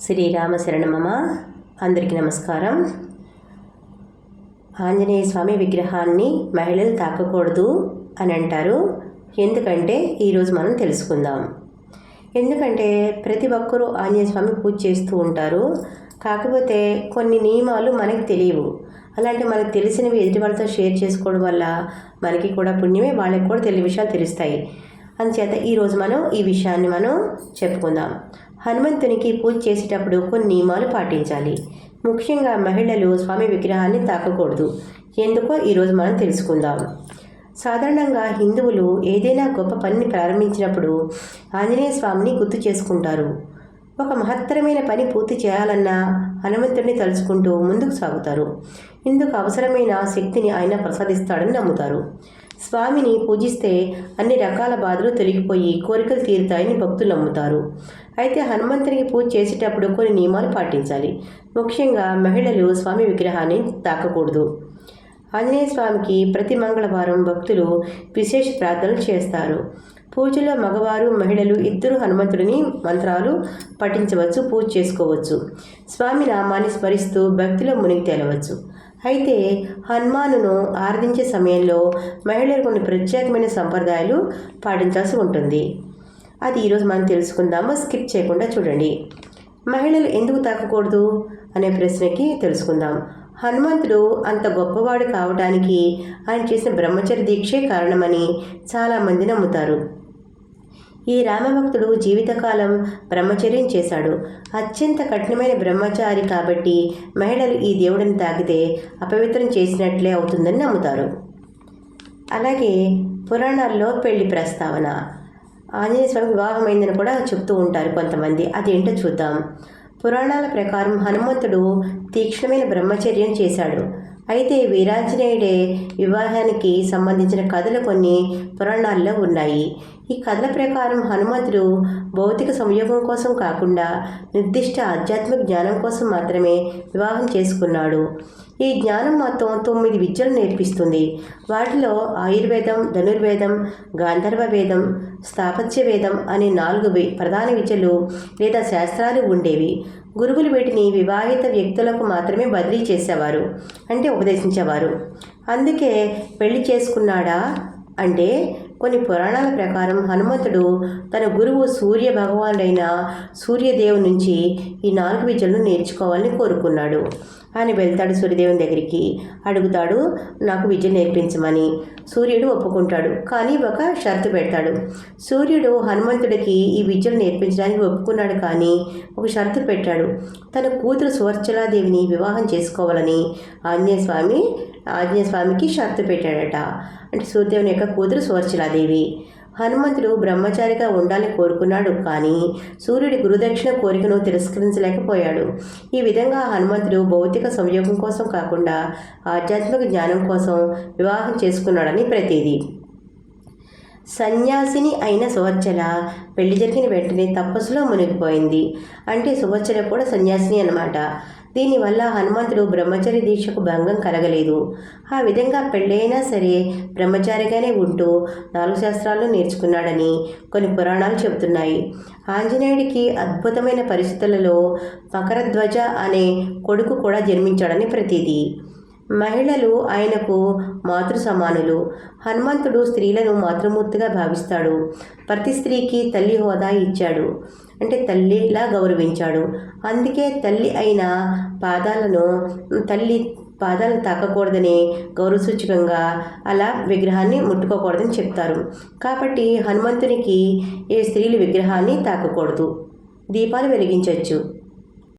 శ్రీరామ శరణమమ అందరికీ నమస్కారం. ఆంజనేయ స్వామి విగ్రహాన్ని మహిళలు తాకకూడదు అని అంటారు. ఎందుకంటే ఈరోజు మనం తెలుసుకుందాం. ఎందుకంటే ప్రతి ఒక్కరూ ఆంజనేయ స్వామి పూజ చేస్తూ ఉంటారు. కాకపోతే కొన్ని నియమాలు మనకి తెలియవు. అలాంటి మనకు తెలిసినవి ఎదుటి వాళ్ళతో షేర్ చేసుకోవడం వల్ల మనకి కూడా పుణ్యమే వాళ్ళకి కూడా తెలియని విషయాలు తెలుస్తాయి. అందుచేత ఈరోజు మనం ఈ విషయాన్ని మనం చెప్పుకుందాం. హనుమంతునికి పూజ చేసేటప్పుడు కొన్ని నియమాలు పాటించాలి. ముఖ్యంగా మహిళలు స్వామి విగ్రహాన్ని తాకకూడదు. ఎందుకో ఈరోజు మనం తెలుసుకుందాం. సాధారణంగా హిందువులు ఏదైనా గొప్ప పనిని ప్రారంభించినప్పుడు ఆంజనేయ స్వామిని గుర్తు చేసుకుంటారు. ఒక మహత్తరమైన పని పూర్తి చేయాలన్నా హనుమంతుడిని తలుచుకుంటూ ముందుకు సాగుతారు. ఇందుకు అవసరమైన శక్తిని ఆయన ప్రసాదిస్తాడని నమ్ముతారు. స్వామిని పూజిస్తే అన్ని రకాల బాధలు తొలగిపోయి కోరికలు తీరుతాయని భక్తులు నమ్ముతారు. అయితే హనుమంతునికి పూజ చేసేటప్పుడు కొన్ని నియమాలు పాటించాలి. ముఖ్యంగా మహిళలు స్వామి విగ్రహాన్ని తాకకూడదు. ఆంజనేయ స్వామికి ప్రతి మంగళవారం భక్తులు విశేష ప్రార్థనలు చేస్తారు. పూజలో మగవారు మహిళలు ఇద్దరు హనుమంతుడిని మంత్రాలు పఠించవచ్చు పూజ చేసుకోవచ్చు. స్వామి నామాన్ని స్మరిస్తూ భక్తిలో మునిగి తేలవచ్చు. అయితే హనుమానును ఆరాధించే సమయంలో మహిళలు కొన్ని ప్రత్యేకమైన సంప్రదాయాలు పాటించాల్సి ఉంటుంది. అది ఈరోజు మనం తెలుసుకుందాము. స్కిప్ చేయకుండా చూడండి. మహిళలు ఎందుకు తాకకూడదు అనే ప్రశ్నకి తెలుసుకుందాం. హనుమంతుడు అంత గొప్పవాడు కావడానికి ఆయన చేసిన బ్రహ్మచర్య దీక్షే కారణమని చాలామంది నమ్ముతారు. ఈ రామభక్తుడు జీవితకాలం బ్రహ్మచర్యం చేశాడు. అత్యంత కఠినమైన బ్రహ్మచారి కాబట్టి మహిళలు ఈ దేవుడిని తాకితే అపవిత్రం చేసినట్లే అవుతుందని నమ్ముతారు. అలాగే పురాణాల్లో పెళ్ళి ప్రస్తావన. ఆంజనేయ స్వామి వివాహమైందని కూడా చెప్తూ ఉంటారు కొంతమంది. అదేంటో చూద్దాం. పురాణాల ప్రకారం హనుమంతుడు తీక్ష్ణమైన బ్రహ్మచర్యం చేశాడు. అయితే వీరాంజనేయుడే వివాహానికి సంబంధించిన కథలు కొన్ని పురాణాల్లో ఉన్నాయి. ఈ కథల ప్రకారం హనుమంతుడు భౌతిక సంయోగం కోసం కాకుండా నిర్దిష్ట ఆధ్యాత్మిక జ్ఞానం కోసం మాత్రమే వివాహం చేసుకున్నాడు. ఈ జ్ఞానం మొత్తం తొమ్మిది విద్యలు నేర్పిస్తుంది. వాటిలో ఆయుర్వేదం ధనుర్వేదం గాంధర్వ వేదం స్థాపత్య వేదం అనే నాలుగు ప్రధాన విద్యలు లేదా శాస్త్రాలు ఉండేవి. గురువులు వీటిని వివాహిత వ్యక్తులకు మాత్రమే బదిలీ చేసేవారు అంటే ఉపదేశించేవారు. అందుకే పెళ్ళి చేసుకున్నాడా అంటే కొన్ని పురాణాల ప్రకారం హనుమంతుడు తన గురువు సూర్య భగవానుడైన సూర్యదేవు నుంచి ఈ నాలుగు విద్యలను నేర్చుకోవాలని కోరుకున్నాడు. అని వెళ్తాడు సూర్యదేవుని దగ్గరికి. అడుగుతాడు నాకు విద్య నేర్పించమని. సూర్యుడు ఒప్పుకుంటాడు కానీ ఒక షరతు పెడతాడు. సూర్యుడు హనుమంతుడికి ఈ విద్యను నేర్పించడానికి ఒప్పుకున్నాడు కానీ ఒక షరతు పెట్టాడు. తన కూతురు సువర్చలాదేవిని వివాహం చేసుకోవాలని ఆంజనేయస్వామి ఆంజనేయస్వామికి షరతు పెట్టాడట. అంటే సూర్యదేవుని యొక్క కూతురు సువర్చలాదేవి. హనుమంతుడు బ్రహ్మచారిగా ఉండాలని కోరుకున్నాడు. కానీ సూర్యుడి గురుదక్షిణ కోరికను తిరస్కరించలేకపోయాడు. ఈ విధంగా హనుమంతుడు భౌతిక సంయోగం కోసం కాకుండా ఆధ్యాత్మిక జ్ఞానం కోసం వివాహం చేసుకున్నాడని ప్రతీది. సన్యాసిని అయిన సువచ్చల పెళ్ళి జరిగిన వెంటనే తపస్సులో మునిగిపోయింది. అంటే సువచ్చల కూడా సన్యాసిని అనమాట దీనివల్ల హనుమంతుడు బ్రహ్మచారి దీక్షకు భంగం కలగలేదు. ఆ విధంగా పెళ్ళైనా సరే బ్రహ్మచారిగానే ఉంటూ నాలుగు శాస్త్రాలను నేర్చుకున్నాడని కొన్ని పురాణాలు చెబుతున్నాయి. ఆంజనేయుడికి అద్భుతమైన పరిస్థితులలో మకరధ్వజ అనే కొడుకు కూడా జన్మించాడని ప్రతీది మహిళలు ఆయనకు మాతృ సమానులు హనుమంతుడు స్త్రీలను మాతృమూర్తిగా భావిస్తాడు. ప్రతి స్త్రీకి తల్లి హోదా ఇచ్చాడు. అంటే తల్లిలా గౌరవించాడు. అందుకే తల్లి అయిన పాదాలను తల్లి పాదాలను తాకకూడదని గౌరవ సూచకంగా అలా విగ్రహాన్ని ముట్టుకోకూడదని చెప్తారు. కాబట్టి హనుమంతునికి ఏ స్త్రీలు విగ్రహాన్ని తాకకూడదు. దీపాలు వెలిగించవచ్చు